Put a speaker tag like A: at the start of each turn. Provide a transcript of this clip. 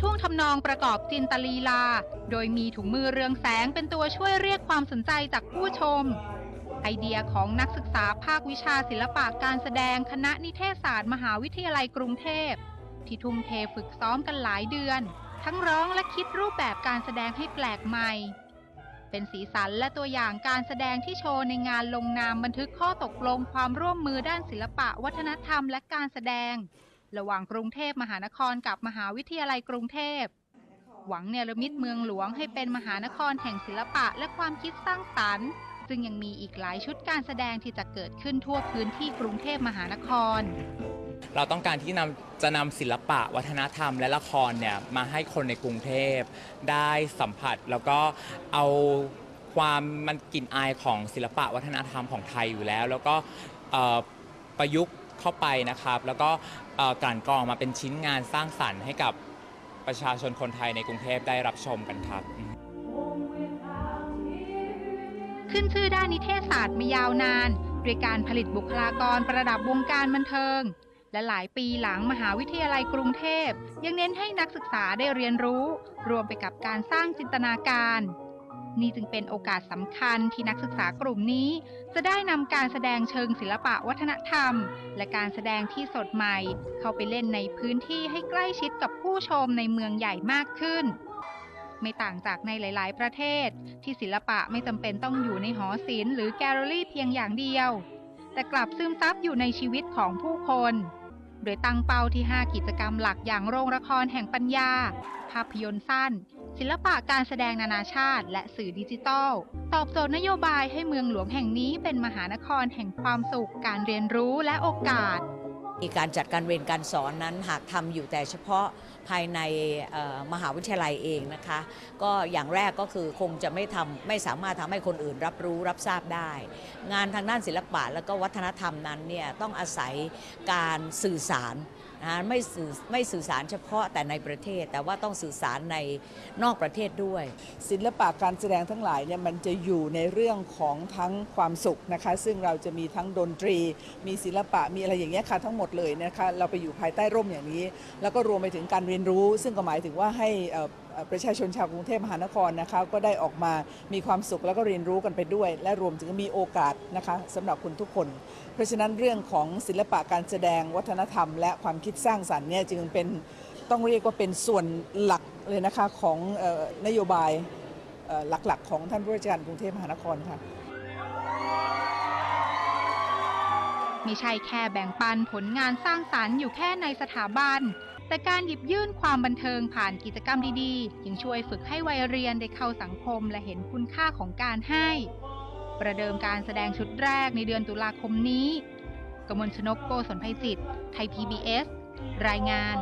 A: ท่วงทำนองประกอบจินตลีลา โดยมีถุงมือเรืองแสงเป็นตัวช่วยเรียกความสนใจจากผู้ชม ไอเดียของนักศึกษาภาควิชาศิลปะการแสดงคณะนิเทศศาสตร์มหาวิทยาลัยกรุงเทพ ที่ทุ่มเทฝึกซ้อมกันหลายเดือน ทั้งร้องและคิดรูปแบบการแสดงให้แปลกใหม่ เป็นสีสันและตัวอย่างการแสดงที่โชว์ในงานลงนามบันทึกข้อตกลงความร่วมมือด้านศิลปะวัฒนธรรมและการแสดง ระหว่างกรุงเทพมหานครกับมหาวิทยาลัยกรุงเทพ หวังเนรมิตเมืองหลวงให้เป็นมหานครแห่งศิลปะและความคิดสร้างสรรค์ ซึ่งยังมีอีกหลายชุดการแสดงที่จะเกิดขึ้นทั่วพื้นที่กรุงเทพมหานคร
B: เราต้องการที่นำจะนำศิลปะ วัฒนธรรม และละครเนี่ยมาให้คนในกรุงเทพได้สัมผัสแล้วก็เอาความมันกลิ่นอายของศิลปะวัฒนธรรมของไทยอยู่แล้ว แล้วก็ประยุกต์ เข้าไปนะครับ แล้วก็เอ่อกลั่นกรองมาเป็นชิ้นงานสร้างสรรค์ให้กับประชาชนคนไทยในกรุงเทพได้รับชมกันครับ
A: ขึ้นชื่อด้านนิเทศศาสตร์มายาวนานด้วยการผลิตบุคลากรประดับวงการบันเทิง และหลายปีหลังมหาวิทยาลัยกรุงเทพ ยังเน้นให้นักศึกษาได้เรียนรู้ รวมไปกับการสร้างจินตนาการ นี่จึงเป็นโอกาสสำคัญที่นักศึกษากลุ่มนี้ จะได้นำการแสดงเชิงศิลปะวัฒนธรรม และการแสดงที่สดใหม่ เข้าไปเล่นในพื้นที่ให้ใกล้ชิดกับผู้ชมในเมืองใหญ่มากขึ้น ไม่ต่างจากในหลาย ๆ ประเทศ ที่ศิลปะไม่จำเป็นต้องอยู่ในหอศิลป์หรือแกลเลอรี่เพียงอย่างเดียว แต่กลับซึมซับอยู่ในชีวิตของผู้คน โดยตั้งเป้าที่ 5 กิจกรรมหลักอย่างโรงละครแห่งปัญญา ภาพยนตร์สั้น ศิลปะการแสดงนานาชาติ และสื่อดิจิทัล ตอบโจทย์นโยบายให้เมืองหลวงแห่งนี้เป็นมหานครแห่งความสุข การเรียนรู้และโอกาส
C: มีการจัดการเรียนการสอนนั้นหากทำอยู่แต่เฉพาะภายในมหาวิทยาลัยเองนะคะ ก็อย่างแรกก็คือคงจะไม่ทำไม่สามารถทำให้คนอื่นรับรู้รับทราบได้ งานทางด้านศิลปะและก็วัฒนธรรมนั้นเนี่ยต้องอาศัยการสื่อสาร ไม่สื่อไม่สื่อสารเฉพาะแต่ในประเทศ แต่ว่าต้องสื่อสารในนอกประเทศด้วย
D: ศิลปะการแสดงทั้งหลายเนี่ยมันจะอยู่ในเรื่องของทั้งความสุขนะคะ ซึ่งเราจะมีทั้งดนตรี มีศิลปะมีอะไรอย่างเงี้ยค่ะทั้งหมดเลยนะคะเราไปอยู่ภายใต้ร่มอย่างนี้ แล้วก็รวมไปถึงการเรียนรู้ ซึ่งก็หมายถึงว่าให้อ่อ ประชาชนชาวกรุงเทพมหานครนะคะก็ได้ออกมามีความสุขแล้วก็เรียนรู้กันไปด้วย และรวมถึงมีโอกาสนะคะสำหรับคุณทุกคน เพราะฉะนั้นเรื่องของศิลปะการแสดงวัฒนธรรม และความคิดสร้างสรรค์เนี่ยจึงเป็นต้องเรียกว่าเป็นส่วนหลักเลยนะคะของออนโยบายหลักๆ ของท่านผู้ว่าราชการกรุงเทพมหานครค่ะ
A: ไม่ใช่แค่แบ่งปันผลงานสร้างสรรค์อยู่แค่ในสถาบัน แต่การหยิบยื่นความบันเทิงผ่านกิจกรรมดีๆ ยังช่วยฝึกให้วัยเรียนได้เข้าสังคมและเห็นคุณค่าของการให้ ประเดิมการแสดงชุดแรกในเดือนตุลาคมนี้ กมลชนกโกศลภัยจิต ไทย PBS รายงาน